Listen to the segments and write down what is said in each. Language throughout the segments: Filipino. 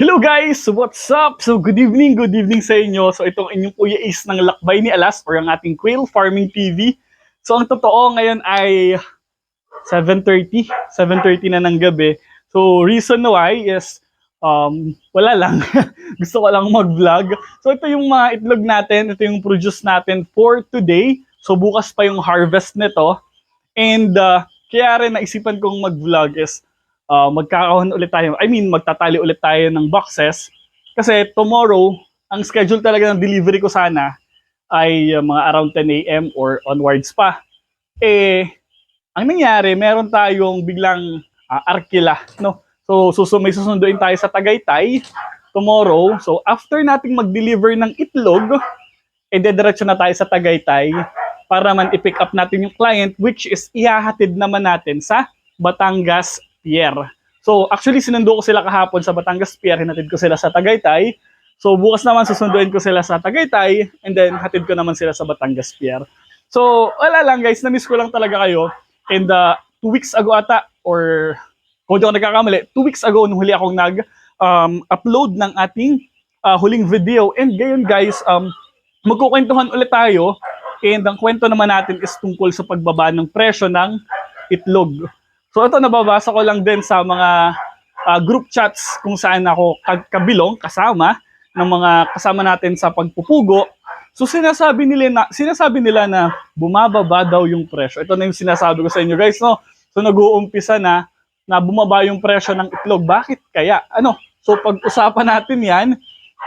Hello guys! What's up? So good evening, good evening sa inyo. So itong inyong Kuya Ace ng Lakbay ni Alas or ang ating Quail Farming TV. So ang totoo ngayon ay 7.30. 7.30 na ng gabi. So reason why is um, wala lang. Gusto ko lang mag-vlog. So ito yung mga itlog natin. Ito yung produce natin for today. So bukas pa yung harvest nito. And uh, kaya rin naisipan kong mag-vlog is uh, magkakaroon ulit tayo. I mean, magtatali ulit tayo ng boxes. Kasi tomorrow, ang schedule talaga ng delivery ko sana ay uh, mga around 10 a.m. or onwards pa. Eh, ang nangyari, meron tayong biglang uh, arkila, no? So, susu may susunduin tayo sa Tagaytay tomorrow. So, after nating mag-deliver ng itlog, eh, dediretso na tayo sa Tagaytay para man i-pick up natin yung client which is ihahatid naman natin sa Batangas Pier. So, actually, sinundo ko sila kahapon sa Batangas Pier, hinatid ko sila sa Tagaytay. So, bukas naman susunduin ko sila sa Tagaytay and then hatid ko naman sila sa Batangas Pier. So, wala lang guys, na-miss ko lang talaga kayo. And uh, two weeks ago ata, or kung di ako nagkakamali, two weeks ago nung huli akong nag-upload ng ating uh, huling video. And ngayon guys, um, magkukwentuhan ulit tayo. And ang kwento naman natin is tungkol sa pagbaba ng presyo ng itlog. So ito nababasa ko lang din sa mga uh, group chats kung saan ako kabilong kasama ng mga kasama natin sa pagpupugo. So sinasabi nila na sinasabi nila na bumababa daw yung presyo. Ito na yung sinasabi ko sa inyo guys, no. So nag-uumpisa na na bumaba yung presyo ng itlog. Bakit kaya? Ano? So pag-usapan natin 'yan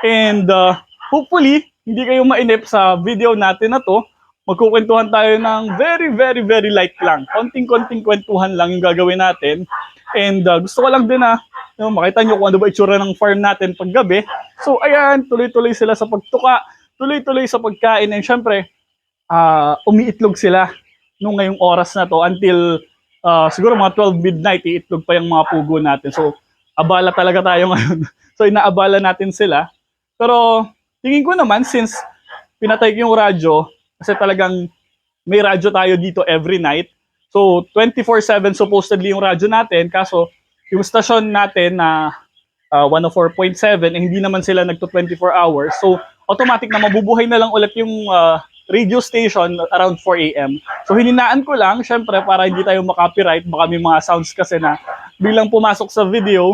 and uh, hopefully hindi kayo mainip sa video natin na to. Magkukwentuhan tayo ng very, very, very light lang. Konting-konting kwentuhan lang yung gagawin natin. And uh, gusto ko lang din na you know, makita nyo kung ano ba itsura ng farm natin paggabi. So ayan, tuloy-tuloy sila sa pagtuka, tuloy-tuloy sa pagkain. And syempre, uh, umiitlog sila nung ngayong oras na to until uh, siguro mga 12 midnight, iitlog pa yung mga pugo natin. So, abala talaga tayo ngayon. so, inaabala natin sila. Pero, tingin ko naman, since pinatay ko yung radyo, kasi talagang may radyo tayo dito every night. So, 24-7 supposedly yung radyo natin. Kaso, yung station natin na uh, 104.7, eh, hindi naman sila nagto 24 hours. So, automatic na mabubuhay na lang ulit yung uh, radio station around 4 a.m. So, hininaan ko lang, syempre, para hindi tayo makopyright. Baka may mga sounds kasi na bilang pumasok sa video.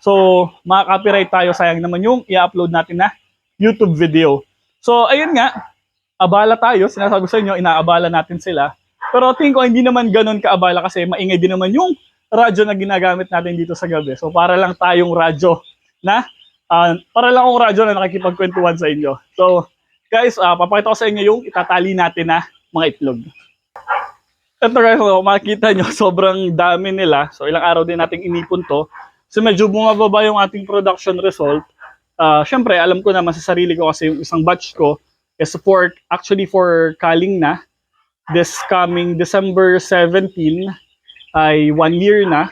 So, makaka-copyright tayo. Sayang naman yung i-upload natin na YouTube video. So, ayun nga, abala tayo. Sinasabi sa inyo, inaabala natin sila. Pero tingin ko hindi naman ganun kaabala kasi maingay din naman yung radyo na ginagamit natin dito sa gabi. So para lang tayong radyo na, uh, para lang akong radyo na nakikipagkwentuhan sa inyo. So guys, uh, papakita ko sa inyo yung itatali natin na mga itlog. Ito guys, so, makikita nyo, sobrang dami nila. So ilang araw din nating inipon to. So medyo bumababa yung ating production result. Uh, Siyempre, alam ko naman sa sarili ko kasi yung isang batch ko, is for actually for kaling na this coming December 17 ay one year na.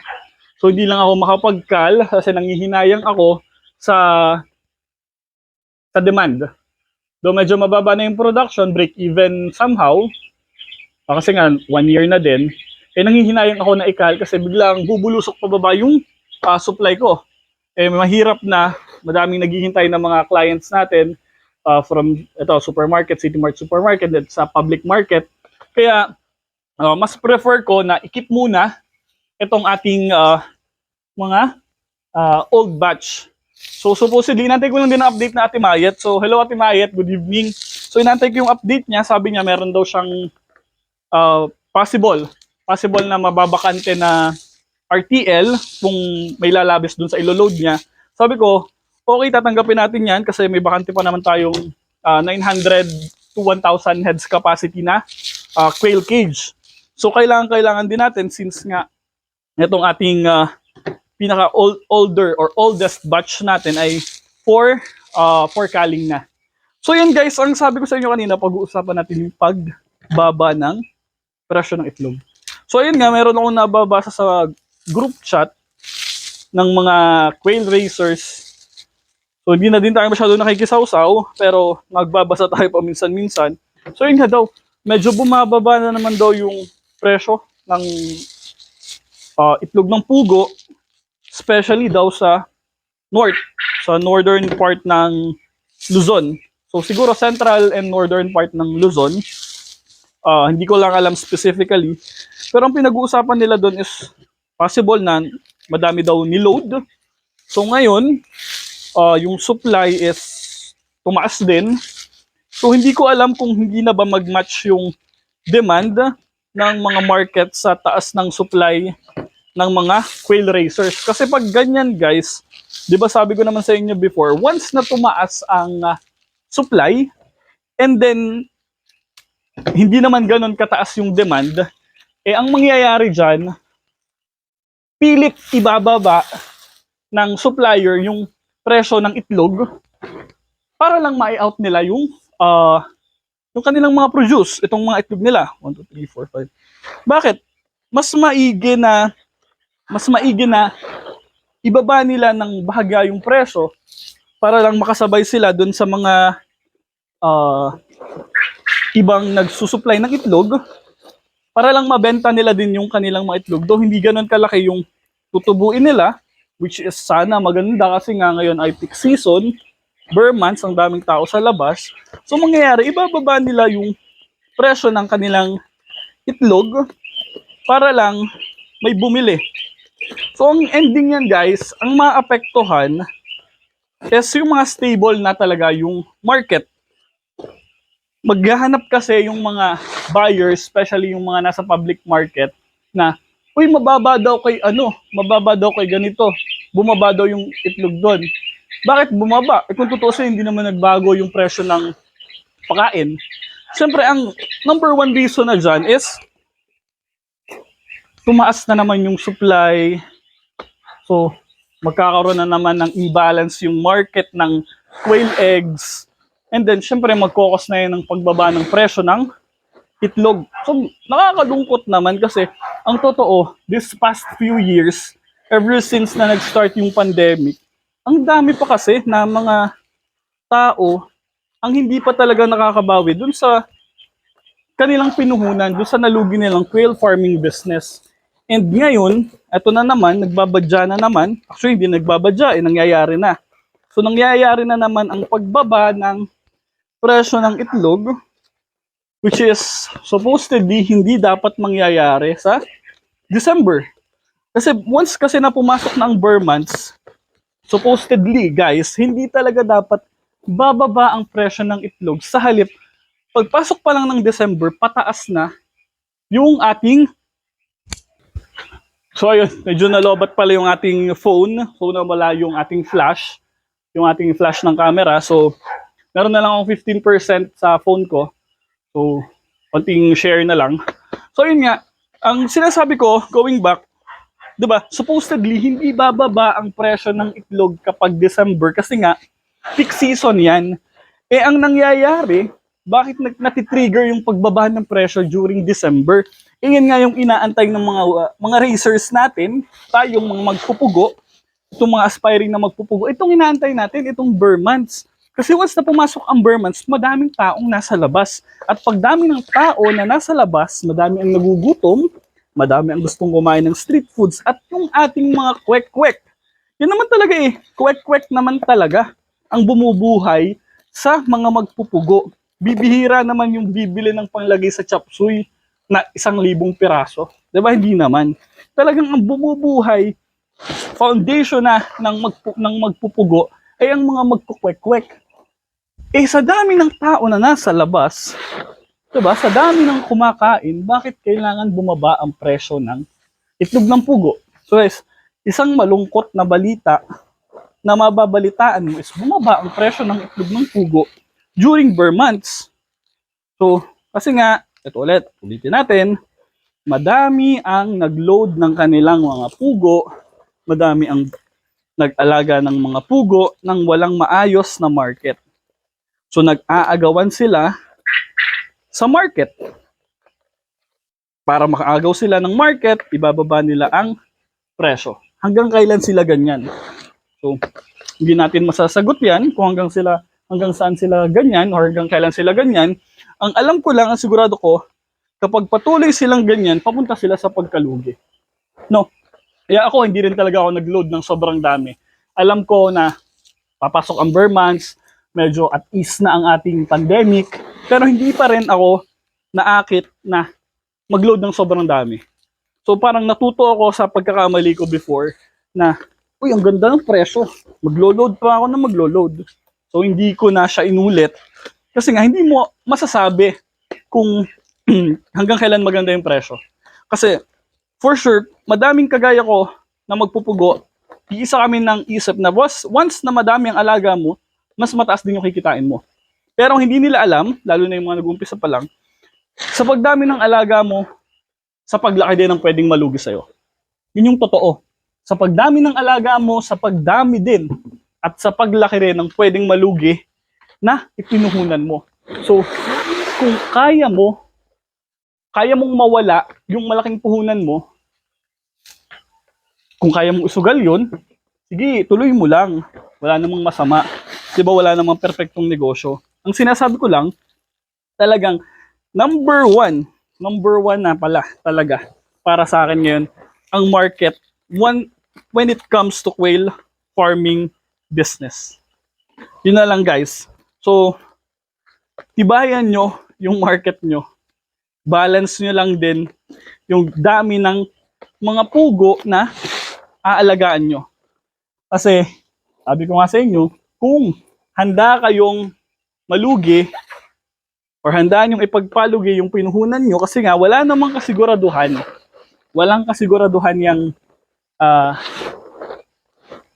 So hindi lang ako makapagkal kasi nangihinayang ako sa sa demand. Do medyo mababa na yung production, break even somehow. Ah, kasi nga one year na din. Eh nangihinayang ako na ikal kasi biglang bubulusok pababa yung ah, supply ko. Eh mahirap na, madaming naghihintay ng mga clients natin uh, from ito supermarket, City Mart supermarket at sa public market. Kaya uh, mas prefer ko na ikip muna itong ating uh, mga uh, old batch. So supposedly, inantay ko lang din update na Ate Mayet. So hello Ate Mayet, good evening. So inantay ko yung update niya, sabi niya meron daw siyang uh, possible, possible na mababakante na RTL kung may lalabis dun sa ilo-load niya. Sabi ko, okay, tatanggapin natin yan kasi may bakante pa naman tayong uh, 900 to 1,000 heads capacity na uh, quail cage. So kailangan kailangan din natin since nga itong ating uh, pinaka old, older or oldest batch natin ay for uh, for calling na. So yan guys, ang sabi ko sa inyo kanina pag-uusapan natin yung pagbaba ng presyo ng itlog. So ayun nga, meron akong nababasa sa group chat ng mga quail racers So hindi na din tayo masyado nakikisawsaw, pero nagbabasa tayo paminsan-minsan. So yun nga daw, medyo bumababa na naman daw yung presyo ng uh, itlog ng pugo, especially daw sa north. sa northern part ng Luzon. So siguro central and northern part ng Luzon. Ah, hindi ko lang alam specifically. Pero ang pinag-uusapan nila doon is possible na madami daw ni-load. So ngayon, ah, yung supply is tumaas din. So hindi ko alam kung hindi na ba mag-match yung demand ng mga market sa taas ng supply ng mga quail racers. Kasi pag ganyan guys, 'di ba sabi ko naman sa inyo before, once na tumaas ang ah, supply and then hindi naman ganun kataas yung demand, eh ang mangyayari diyan pilit ibababa ng supplier yung presyo ng itlog para lang ma-out nila yung ah, yung kanilang mga produce, itong mga itlog nila. 1, 2, 3, 4, 5. Bakit? Mas maigi na mas maigi na ibaba nila ng bahagya yung presyo para lang makasabay sila dun sa mga ah, ibang nagsusupply ng itlog para lang mabenta nila din yung kanilang mga itlog. Though hindi ganun kalaki yung tutubuin nila, which is sana maganda kasi nga ngayon ay peak season, bare months, ang daming tao sa labas. So mangyayari, ibababa nila yung presyo ng kanilang itlog para lang may bumili. So ang ending yan guys, ang maapektuhan is yung mga stable na talaga yung market. Maghahanap kasi yung mga buyers, especially yung mga nasa public market, na, uy, mababa daw kay ano, mababa daw kay ganito, bumaba daw yung itlog doon. Bakit bumaba? Eh kung tutusin, hindi naman nagbago yung presyo ng pagkain. Siyempre, ang number one reason na dyan is tumaas na naman yung supply. So, magkakaroon na naman ng imbalance yung market ng quail eggs. And then, syempre, magkokos na yun ng pagbaba ng presyo ng itlog. So, nakakalungkot naman kasi ang totoo, this past few years, ever since na nag-start yung pandemic, ang dami pa kasi na mga tao ang hindi pa talaga nakakabawi dun sa kanilang pinuhunan, dun sa nalugi nilang quail farming business. And ngayon, eto na naman, nagbabadya na naman. Actually, hindi nagbabadya, eh, nangyayari na. So, nangyayari na naman ang pagbaba ng presyo ng itlog, which is supposedly hindi dapat mangyayari sa December. Kasi once kasi na pumasok na ang bare months, supposedly, guys, hindi talaga dapat bababa ang presyo ng itlog sa halip pagpasok pa lang ng December, pataas na yung ating So ayun, medyo nalobat pala yung ating phone. So nawala yung ating flash, yung ating flash ng camera. So meron na lang akong 15% sa phone ko. So konting share na lang. So yun nga, ang sinasabi ko, going back, 'di ba? Supposedly hindi bababa ang presyo ng itlog kapag December kasi nga peak season 'yan. Eh ang nangyayari, bakit nag natitrigger yung pagbaba ng presyo during December? Eh yan nga yung inaantay ng mga uh, mga racers natin, tayong mga magpupugo, itong mga aspiring na magpupugo. Itong inaantay natin, itong bare months. Kasi once na pumasok ang bare months, madaming taong nasa labas. At pag dami ng tao na nasa labas, madami ang nagugutom, madami ang gustong kumain ng street foods, at yung ating mga kwek-kwek. Yan naman talaga eh, kwek-kwek naman talaga ang bumubuhay sa mga magpupugo. Bibihira naman yung bibili ng panglagay sa chop suey na isang libong piraso. Ba? Hindi naman. Talagang ang bumubuhay, foundation na ng, magpu, ng magpupugo ay ang mga magkukwek-kwek. Eh sa dami ng tao na nasa labas, diba, sa dami ng kumakain, bakit kailangan bumaba ang presyo ng itlog ng pugo? So guys, isang malungkot na balita na mababalitaan mo is bumaba ang presyo ng itlog ng pugo during bare months. So, kasi nga, ito ulit, ulitin natin, madami ang nagload ng kanilang mga pugo, madami ang nag-alaga ng mga pugo nang walang maayos na market. So nag-aagawan sila sa market. Para makaagaw sila ng market, ibababa nila ang presyo. Hanggang kailan sila ganyan? So, hindi natin masasagot yan kung hanggang sila hanggang saan sila ganyan or hanggang kailan sila ganyan. Ang alam ko lang, ang sigurado ko, kapag patuloy silang ganyan, papunta sila sa pagkalugi. No. Kaya ako, hindi rin talaga ako nag-load ng sobrang dami. Alam ko na papasok ang bare months, medyo at ease na ang ating pandemic, pero hindi pa rin ako naakit na mag-load ng sobrang dami. So parang natuto ako sa pagkakamali ko before na, uy, ang ganda ng presyo. Maglo-load pa ako na maglo-load. So hindi ko na siya inulit. Kasi nga, hindi mo masasabi kung hanggang kailan maganda yung presyo. Kasi, for sure, madaming kagaya ko na magpupugo, iisa kami ng isip na boss, once na madami ang alaga mo, mas mataas din yung kikitain mo. Pero ang hindi nila alam, lalo na yung mga nag-umpisa pa lang, sa pagdami ng alaga mo, sa paglaki din ng pwedeng malugi sa'yo. Yun yung totoo. Sa pagdami ng alaga mo, sa pagdami din, at sa paglaki rin ng pwedeng malugi na ipinuhunan mo. So, kung kaya mo, kaya mong mawala yung malaking puhunan mo, kung kaya mong usugal yun, sige, tuloy mo lang. Wala namang masama. Di ba wala namang perfectong negosyo. Ang sinasabi ko lang, talagang number one, number one na pala talaga para sa akin ngayon, ang market one, when it comes to quail farming business. Yun na lang guys. So, tibayan nyo yung market nyo. Balance nyo lang din yung dami ng mga pugo na aalagaan nyo. Kasi, sabi ko nga sa inyo, kung handa kayong malugi or handa nyong ipagpalugi yung pinuhunan nyo kasi nga wala namang kasiguraduhan. Walang kasiguraduhan yung ah,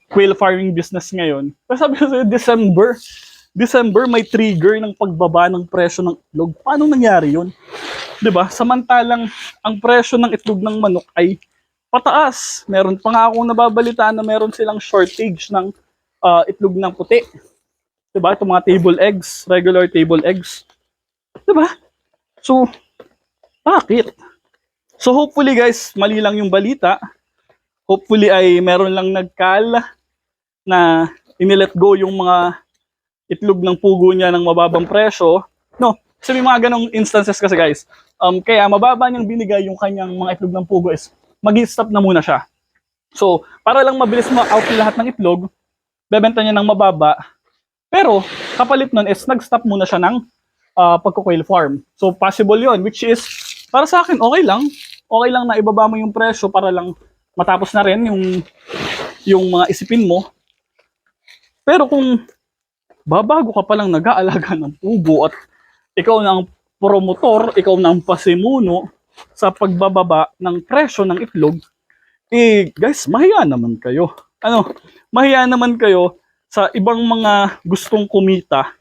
quail farming business ngayon. Pero sabi ko sa'yo, December, December may trigger ng pagbaba ng presyo ng itlog. Paano nangyari yun? 'Di ba? Samantalang ang presyo ng itlog ng manok ay pataas. Meron pa nga akong nababalitaan na meron silang shortage ng ah, itlog ng puti. 'Di ba? Itong mga table eggs, regular table eggs. 'Di ba? So, bakit? So hopefully guys, mali lang yung balita. Hopefully ay meron lang nagkal na inilet go yung mga itlog ng pugo niya ng mababang presyo. No, kasi may mga ganong instances kasi guys. Um, kaya mababa niyang binigay yung kanyang mga itlog ng pugo is mag stop na muna siya. So, para lang mabilis ma-out lahat ng itlog, bebenta niya ng mababa. Pero, kapalit nun is nag-stop muna siya ng uh, pagko-quail farm. So, possible yon which is, para sa akin, okay lang. Okay lang na ibaba mo yung presyo para lang matapos na rin yung, yung mga isipin mo. Pero kung babago ka palang nag-aalaga ng pugo at ikaw na ang promotor, ikaw na ang pasimuno sa pagbababa ng presyo ng itlog, eh guys, mahiya naman kayo. Ano, mahiya naman kayo sa ibang mga gustong kumita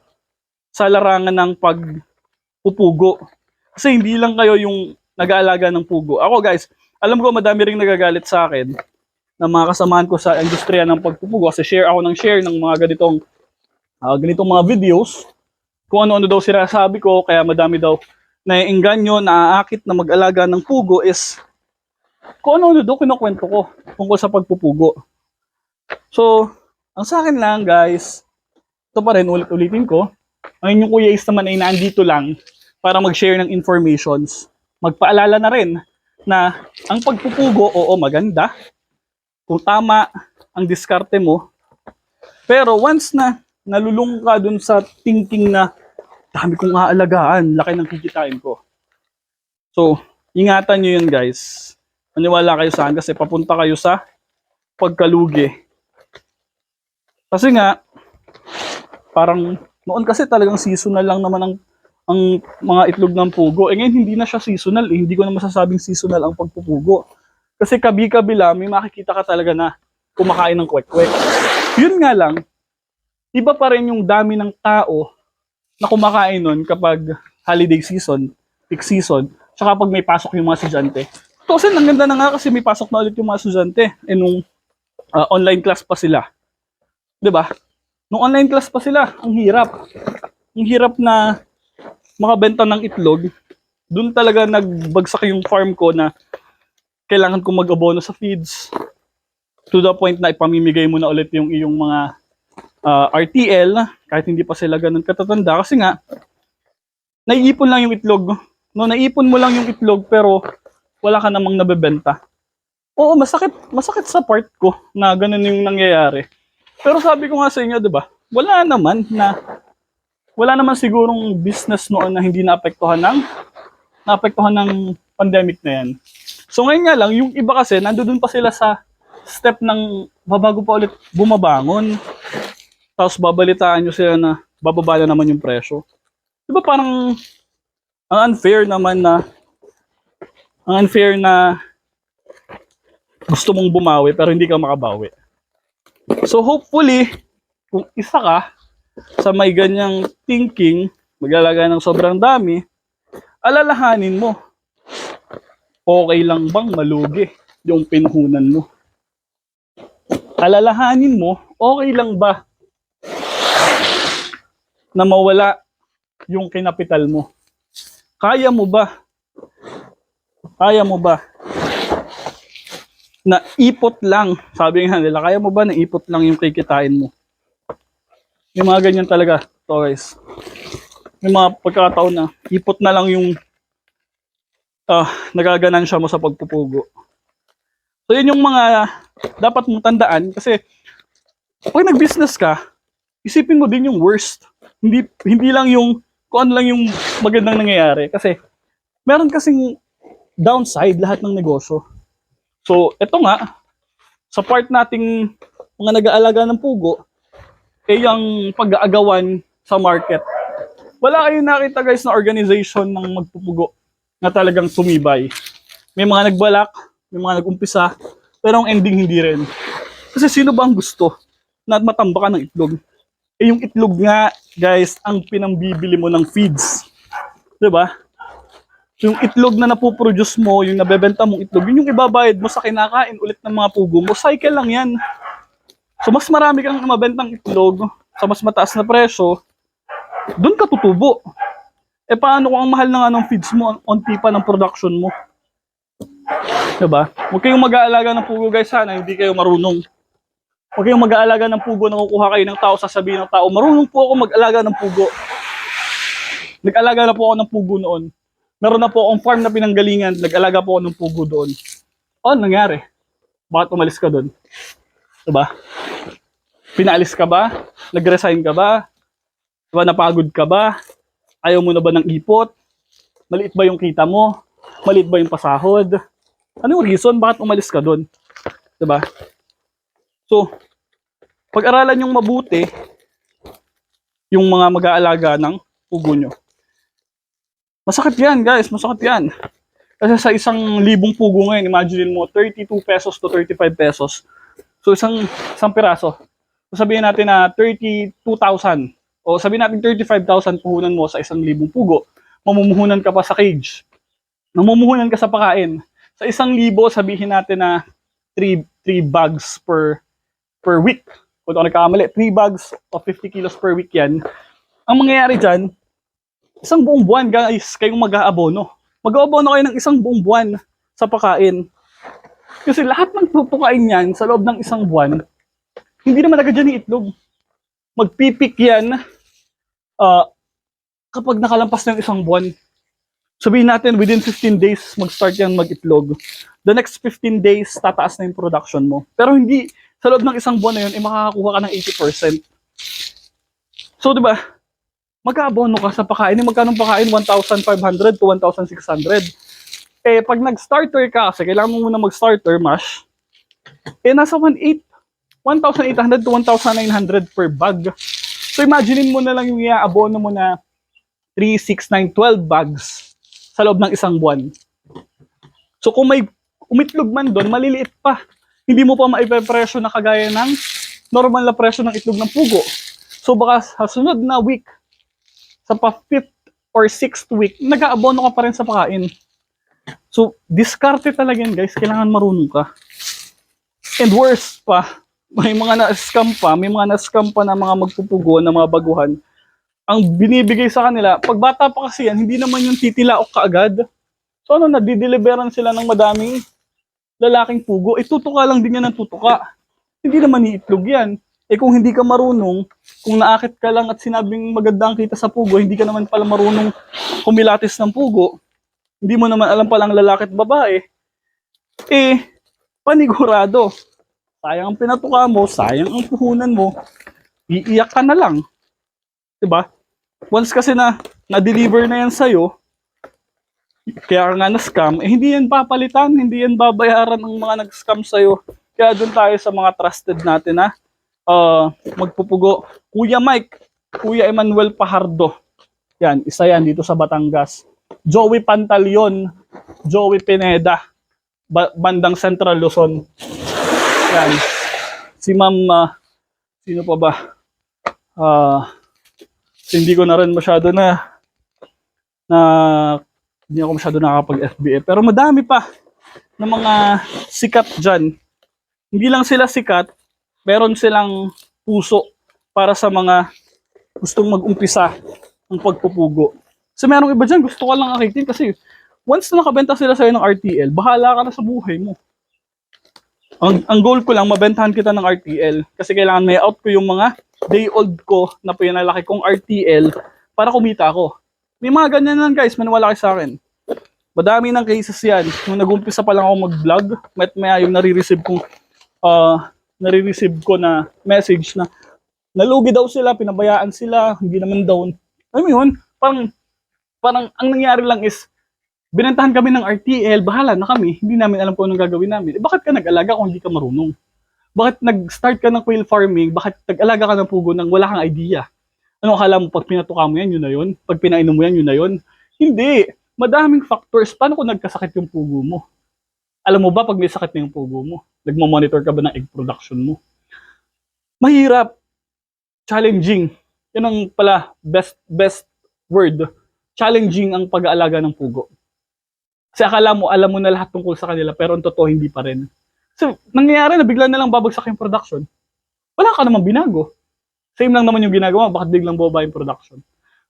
sa larangan ng pagpupugo. Kasi hindi lang kayo yung nag-aalaga ng pugo. Ako guys, alam ko madami ring nagagalit sa akin na mga kasamahan ko sa industriya ng pagpupugo kasi share ako ng share ng mga ganitong ah, ganitong mga videos kung ano-ano daw sinasabi ko kaya madami daw naiinganyo, naaakit na mag-alaga ng pugo is kung ano-ano daw kinukwento ko tungkol sa pagpupugo. So, ang sa akin lang guys, ito pa rin ulit-ulitin ko, ang inyong kuya is naman ay nandito lang para mag-share ng informations. Magpaalala na rin na ang pagpupugo, oo maganda, kung tama ang diskarte mo, pero once na nalulung ka dun sa thinking na dami kong aalagaan, laki ng kikitain ko. So, ingatan nyo yun guys. Maniwala kayo sa akin kasi papunta kayo sa pagkalugi. Kasi nga, parang noon kasi talagang seasonal lang naman ang ang mga itlog ng pugo. Eh ngayon hindi na siya seasonal. Eh. Hindi ko na masasabing seasonal ang pagpupugo. Kasi kabi-kabila, may makikita ka talaga na kumakain ng kwek-kwek. Yun nga lang, iba pa rin yung dami ng tao na kumakain nun kapag holiday season, peak season, tsaka pag may pasok yung mga estudyante. Kasi ang ganda na nga kasi may pasok na ulit yung mga estudyante. Eh, nung ah, online class pa sila. 'Di ba? Nung online class pa sila, ang hirap. Ang hirap na makabenta ng itlog. Doon talaga nagbagsak yung farm ko na kailangan ko mag-abono sa feeds. To the point na ipamimigay mo na ulit yung iyong mga ah, RTL kahit hindi pa sila ganun katatanda kasi nga naiipon lang yung itlog. No, naiipon mo lang yung itlog pero wala ka namang nabebenta. Oo, masakit, masakit sa part ko na ganun yung nangyayari. Pero sabi ko nga sa inyo, di ba? Wala naman na wala naman sigurong business noon na hindi naapektuhan ng naapektuhan ng pandemic na yan. So ngayon nga lang, yung iba kasi, nandoon pa sila sa step ng babago pa ulit bumabangon. Tapos babalitaan nyo sila na bababa na naman yung presyo. Di ba parang ang unfair naman na ang unfair na gusto mong bumawi pero hindi ka makabawi. So hopefully, kung isa ka sa may ganyang thinking, maglalaga ng sobrang dami, alalahanin mo, okay lang bang malugi yung pinuhunan mo? Alalahanin mo, okay lang ba na mawala yung kinapital mo? Kaya mo ba? Kaya mo ba na ipot lang, sabi nga nila, kaya mo ba na ipot lang yung kikitain mo? Yung mga ganyan talaga, to guys. Yung mga pagkakataon na ipot na lang yung ah nagaganansya mo sa pagpupugo. So yun yung mga dapat mong tandaan kasi pag nag-business ka, isipin mo din yung worst. Hindi hindi lang yung kung ano lang yung magandang nangyayari kasi meron kasing downside lahat ng negosyo. So, eto nga, sa part nating mga nag-aalaga ng pugo, eh yung pag-aagawan sa market. Wala kayong nakita guys na organization ng magpupugo na talagang tumibay. May mga nagbalak, may mga nag-umpisa, pero ang ending hindi rin. Kasi sino ba ang gusto na matambakan ng itlog? Eh yung itlog nga, guys, ang pinambibili mo ng feeds. 'Di ba? Yung itlog na napoproduce mo, yung nabebenta mong itlog, yun yung ibabayad mo sa kinakain ulit ng mga pugo mo. Cycle lang yan. So mas marami kang mabentang itlog sa mas mataas na presyo, doon ka tutubo. Eh paano kung ang mahal na nga ng feeds mo, ang onti pa ng production mo? Diba? Huwag kayong mag-aalaga ng pugo guys sana, hindi kayo marunong. Huwag kayong mag-aalaga ng pugo na kukuha kayo ng tao, sasabihin ng tao, marunong po ako mag-alaga ng pugo. Nag-alaga na po ako ng pugo noon. Meron na po akong farm na pinanggalingan, nag-alaga po ako ng pugo doon. O, ano nangyari? Bakit umalis ka doon? Diba? Pinaalis ka ba? Nag-resign ka ba? Diba, napagod ka ba? Ayaw mo na ba ng ipot? Maliit ba yung kita mo? Maliit ba yung pasahod? Ano yung reason bakit umalis ka doon? Diba? So, pag-aralan yung mabuti yung mga mag-aalaga ng pugo nyo. Masakit yan, guys. Masakit yan. Kasi sa isang libong pugo ngayon, imagine mo, 32 pesos to 35 pesos. So, isang, isang piraso. So, sabihin natin na 32,000 o sabihin natin 35,000 puhunan mo sa isang libong pugo. Mamumuhunan ka pa sa cage. Mamumuhunan ka sa pakain. Sa isang libo, sabihin natin na 3, 3 bags per per week. Kung ako nagkakamali, 3 bags of 50 kilos per week yan. Ang mangyayari dyan, isang buong buwan guys, kayong mag-aabono. Mag-aabono kayo ng isang buong buwan sa pakain. Kasi lahat ng pupukain yan sa loob ng isang buwan, hindi naman agad yan itlog. Magpipik yan ah, kapag nakalampas ng isang buwan. Sabihin natin, within 15 days, mag-start yan mag-itlog. The next 15 days, tataas na yung production mo. Pero hindi, sa loob ng isang buwan na yun, eh, makakakuha ka ng 80%. So, di ba, mag-aabono ka sa pakain. Magkano pakain? 1,500 to 1,600. Eh, pag nag-starter ka, kasi kailangan mo muna mag-starter mash, eh, nasa 1,800 1,800 to 1,900 per bag. So, imagine mo na lang yung iaabono mo na 3, 6, 9, 12 bags sa loob ng isang buwan. So, kung may umitlog man doon, maliliit pa. Hindi mo pa maipepresyo na kagaya ng normal na presyo ng itlog ng pugo. So, baka sa sunod na week, sa pa fifth or sixth week, nag-aabono ka pa rin sa pakain. So, diskarte talaga yan, guys. Kailangan marunong ka. And worse pa, may mga na-scam pa, may mga na-scam pa na mga magpupugo, na mga baguhan. Ang binibigay sa kanila, pag bata pa kasi yan, hindi naman yung titilaok kaagad. So ano, nadideliveran sila ng madaming lalaking pugo. Eh, tutuka lang din yan ng tutuka. Hindi naman iitlog yan. Eh kung hindi ka marunong, kung naakit ka lang at sinabing maganda ang kita sa pugo, hindi ka naman pala marunong kumilatis ng pugo, hindi mo naman alam palang lalaki at babae, eh, panigurado. sayang ang pinatuka mo, sayang ang puhunan mo, iiyak ka na lang. ba? Once kasi na na-deliver na yan sa'yo, kaya nga na-scam, eh hindi yan papalitan, hindi yan babayaran ng mga nag-scam sa'yo. Kaya doon tayo sa mga trusted natin na ah, magpupugo. Kuya Mike, Kuya Emmanuel Pahardo. Yan, isa yan dito sa Batangas. Joey Pantalion, Joey Pineda, ba- bandang Central Luzon. Yan. Si Ma'am, ah, sino pa ba? Ah, hindi ko na rin masyado na na hindi ako masyado nakakapag-FBA. Pero madami pa ng mga sikat dyan. Hindi lang sila sikat, meron silang puso para sa mga gustong mag-umpisa ng pagpupugo. So merong iba dyan, gusto ko lang akitin kasi once na nakabenta sila sa'yo ng RTL, bahala ka na sa buhay mo. Ang, ang goal ko lang, mabentahan kita ng RTL. Kasi kailangan may out ko yung mga day old ko na pinalaki kong RTL para kumita ako. May mga ganyan lang guys, maniwala kayo sa akin. Madami ng cases yan. Nung nag-umpisa pa lang ako mag-vlog, met maya yung nare-receive kong ah nare-receive ko na message na nalugi daw sila, pinabayaan sila, hindi naman daw. Alam mo yun, parang, parang ang nangyari lang is, binentahan kami ng RTL, bahala na kami, hindi namin alam kung anong gagawin namin. Eh, bakit ka nag-alaga kung hindi ka marunong? Bakit nag-start ka ng quail farming, bakit nag-alaga ka ng pugo nang wala kang idea? Ano akala mo, pag pinatuka mo yan, yun na yun? Pag pinainom mo yan, yun na yun? Hindi. Madaming factors. Paano kung nagkasakit yung pugo mo? Alam mo ba pag may sakit na yung pugo mo? Nagmamonitor ka ba ng egg production mo? Mahirap. Challenging. Yun ang pala best best word. Challenging ang pag-aalaga ng pugo. Kasi akala mo, alam mo na lahat tungkol sa kanila, pero ang totoo, hindi pa rin. So, nangyayari na bigla na lang babagsak yung production. Wala ka namang binago. Same lang naman yung ginagawa, bakit biglang baba yung production?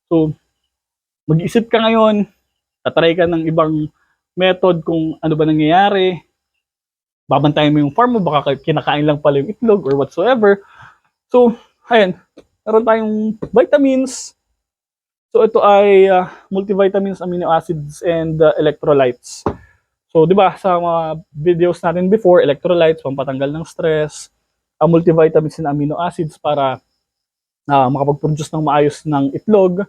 So, mag-isip ka ngayon, tatry ka ng ibang method kung ano ba nangyayari. Babantayan mo yung farm mo, baka kinakain lang pala yung itlog or whatsoever. So, ayun, meron tayong vitamins. So, ito ay uh, multivitamins, amino acids, and uh, electrolytes. So, di ba, sa mga videos natin before, electrolytes, pampatanggal ng stress, uh, multivitamins and amino acids para uh, makapag-produce ng maayos ng itlog,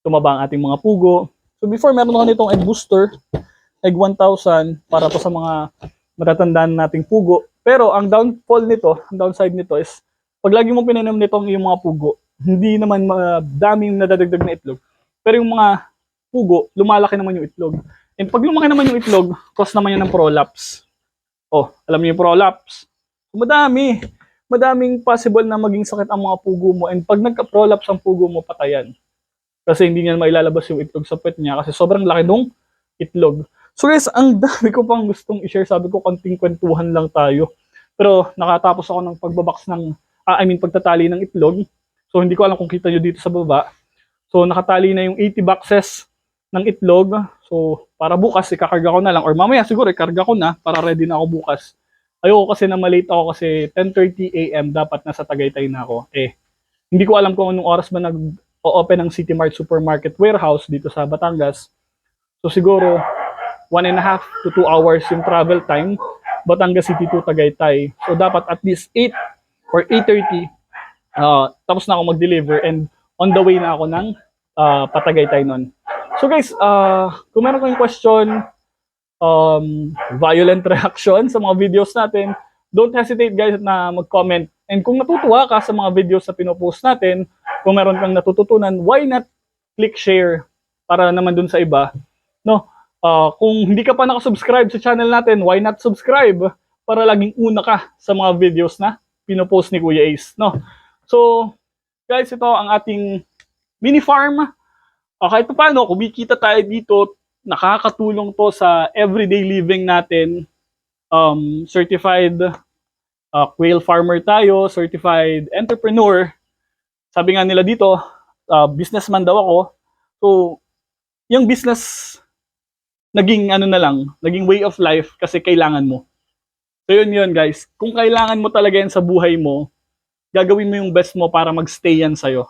tumaba ang ating mga pugo. So, before, meron ako nitong egg booster, egg 1000, para to sa mga matatandaan nating pugo. Pero, ang downfall nito, ang downside nito is, pag lagi mo pininom nitong yung mga pugo, hindi naman madami yung nadadagdag na itlog. Pero yung mga pugo, lumalaki naman yung itlog. And pag lumaki naman yung itlog, cause naman yan ng prolapse. Oh, alam niyo yung prolapse? Madami. Madaming possible na maging sakit ang mga pugo mo. And pag nagka-prolapse ang pugo mo, patayan. Kasi hindi niya mailalabas yung itlog sa puwet niya kasi sobrang laki nung itlog. So guys, ang dami ko pang gustong i-share. Sabi ko, konting kwentuhan lang tayo. Pero nakatapos ako ng pagbabox ng, ah, I mean, pagtatali ng itlog. So hindi ko alam kung kita nyo dito sa baba. So nakatali na yung 80 boxes ng itlog. So para bukas ikakarga ko na lang or mamaya siguro ikarga ko na para ready na ako bukas. Ayoko kasi na malate ako kasi 10:30 AM dapat nasa Tagaytay na ako. Eh hindi ko alam kung anong oras ba nag-open ng City Mart Supermarket Warehouse dito sa Batangas. So siguro one and a half to two hours yung travel time Batangas City to Tagaytay. So dapat at least 8 or 8.30 uh, tapos na ako mag-deliver and on the way na ako ng uh, Patagaytay nun. So guys, uh, kung meron kayong question, um, violent reaction sa mga videos natin, don't hesitate guys na mag-comment. And kung natutuwa ka sa mga videos na pinopost natin, kung meron kang natututunan, why not click share para naman dun sa iba. No? Uh, kung hindi ka pa nakasubscribe sa channel natin, why not subscribe para laging una ka sa mga videos na pinopost ni Kuya Ace. No? So, guys, ito ang ating mini farm. Uh, kahit pa paano, kumikita tayo dito, nakakatulong to sa everyday living natin. Um, certified uh, quail farmer tayo, certified entrepreneur. Sabi nga nila dito, uh, businessman daw ako. So, yung business, naging ano na lang, naging way of life kasi kailangan mo. So yun yun guys, kung kailangan mo talaga yan sa buhay mo, gagawin mo yung best mo para magstay yan sa'yo.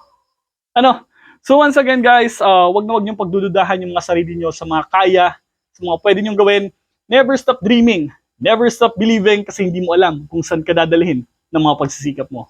Ano? So once again guys, uh, wag na wag niyong pagdududahan yung mga sarili niyo sa mga kaya, sa mga pwede niyong gawin. Never stop dreaming. Never stop believing kasi hindi mo alam kung saan ka dadalhin ng mga pagsisikap mo.